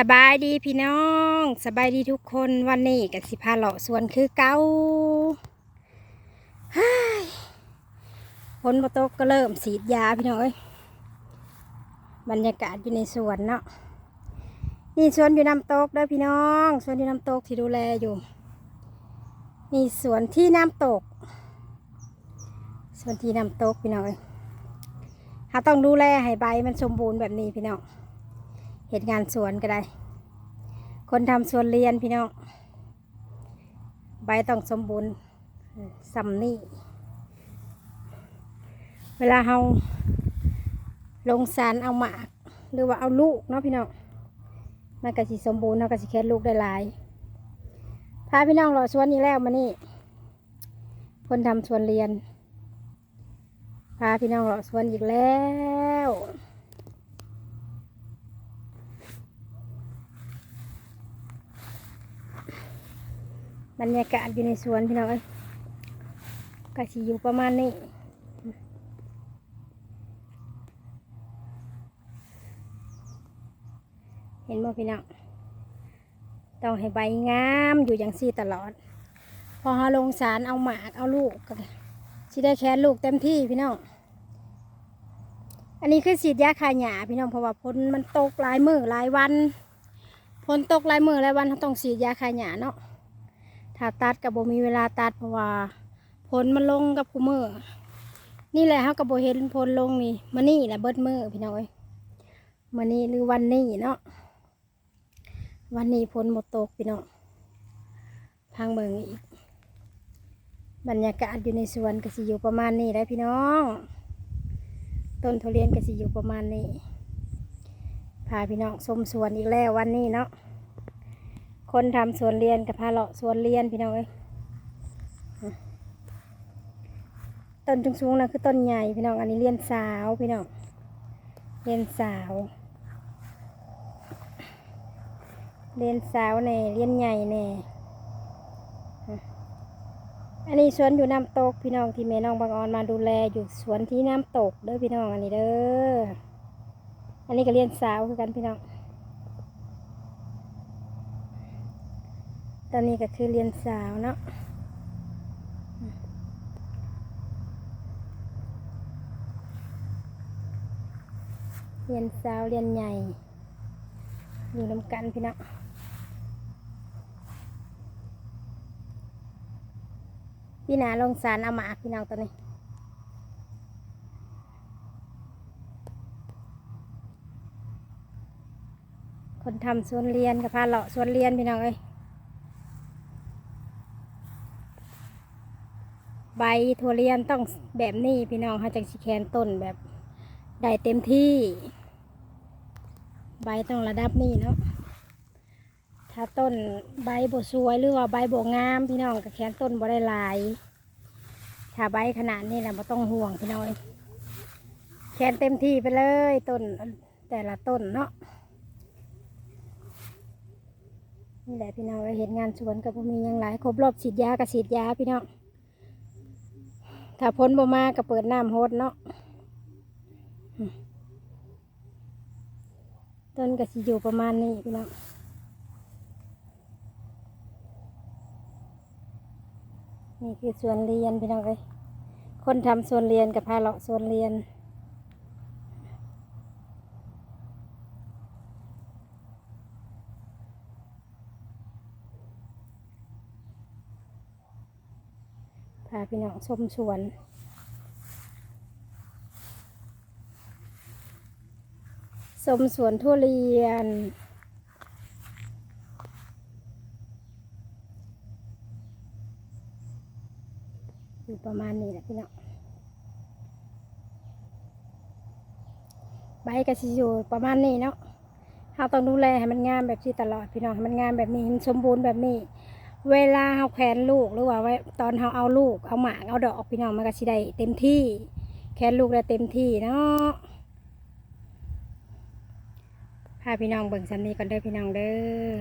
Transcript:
สบายดีพี่น้องสบายดีทุกคนวันนี้กับสิพาเลาะสวนคือเก้าเฮ้ยฝนมาตกก็เริ่มสีดยาพี่น้องเอ้ยบรรยากาศอยู่ในสวนเนาะนี่สวนอยู่น้ำตกด้อพี่น้องสวนอยู่น้ำตกที่ดูแลอยู่นี่สวนที่น้ำตกสวนที่น้ำตกพี่น้องเอ้ยเราต้องดูแลให้ใบมันสมบูรณ์แบบนี้พี่น้อง เหตุงานสวนก็ได้ คนทำสวนเรียนพี่น้อง ใบต้องสมบูรณ์สำนี่เวลาเราลงสารเอาหมาก หรือว่าเอาลูกเนาะพี่น้องมันก็สิสมบูรณ์เนาะก็สิแค่ลูกได้หลาย พาพี่น้องรอสวนนี้แล้วมานี่คนทำสวนเรียน พาพี่น้องรอสวนอีกแล้ว บรรยากาศอยู่ในสวนพี่น้องเอ้ยก็สิอยู่ประมาณนี้เห็นบ่พี่น้องต้องให้ใบงามอยู่อย่างซี่ตลอด พอเราลงสารเอาหมากเอาลูกก็สิได้แค่ลูกเต็มที่พี่น้องอันนี้คือฉีดยาคาหยาพี่น้องเพราะว่าฝนมันตกหลายมือหลายวันฝนตกหลายมือหลายวันเราต้องฉีดยาคาหยาเนาะ ถ้าตัดกับโบมีเวลาตัดเพราะว่าผลมันลงกับคูมือนี่แหละเขากับโบเห็นผลลงนี่มานี่แหละเบิดมือพี่น้องเอ้ยมานี่หรือวันนี้เนาะวันนี้ผลหมดตกพี่น้องพังเบิงอีก บรรยากาศอยู่ในสวนก็สิอยู่ประมาณนี้ได้พี่น้อง ต้นทุเรียนก็สิอยู่ประมาณนี้พาพี่น้องชมสวนอีกแล้ววันนี้เนาะ คนทำสวนเรียนกับพาเลาะสวนเรียนพี่น้องเอ้ยต้นจุงสูงๆนะคือต้นใหญ่พี่น้องอันนี้เรียนสาวพี่น้องเรียนสาว เรียนสาวแน่เรียนใหญ่แน่อันนี้สวนอยู่น้ำตกพี่น้องที่แม่น้องบางออนมาดูแลอยู่สวนที่น้ำตกเด้อพี่น้องอันนี้เด้ออันนี้ก็เรียนสาวคือกันพี่น้อง ตอนนี้ก็คือเรียนสาวเนาะเรียนสาวเรียนใหญ่ อยู่น้ำกันพี่น้องพี่นาลงสารเอาหมาพี่น้องตัวนี้คนทำสวนเรียนกับพาเลาะสวนเรียนพี่น้องเอ้ย บถั่วเรียนต้องแบบนี้พี่น้องเขาจังสิแคนต้นแบบได้เต็มที่ ใบต้องระดับนี้เนาะถ้าต้นใบบวสวยหรือว่าใบบงาม พี่น้องก็แคนต้นบ่ได้ลาย ถ้าใบขนาดนี้นะไม่ต้องห่วงพี่น้อยแคนเต็มที่ไปเลยต้นแต่ละต้นเนาะนี่แหละพี่น้องเห็นงานสวนกับมียังหลายครบรอบฉีดยากับฉีดยาพี่น้อง ถ้าพ้นบ่มาก็เปิดน้ำโฮดเนาะต้นก็สิอยู่ประมาณนี้พี่น้องนี่คือสวนเรียนพี่น้องเอ้ยคนทำสวนเรียนกับพาเลาะสวนเรียนาพี่น้องชมสวนชมสวนทุเรียน อยู่ประมาณนี้แหละพี่น้องใบกระสิอยู่ประมาณนี้เนาะเราต้องดูแลให้มันงามแบบที่ตลอดพี่น้องให้มันงามแบบนี้มันสมบูรณ์แบบนี้ เวลาเราแขวนลูกหรือว่าไว้ตอนเราเอาลูกเอาหมากเอาดอกพี่น้องมันก็สิได้เต็มที่ แขวนลูกได้เต็มที่เนาะพาพี่น้องเบิ่งสันนี้ก่อนเด้อพี่น้องเด้อ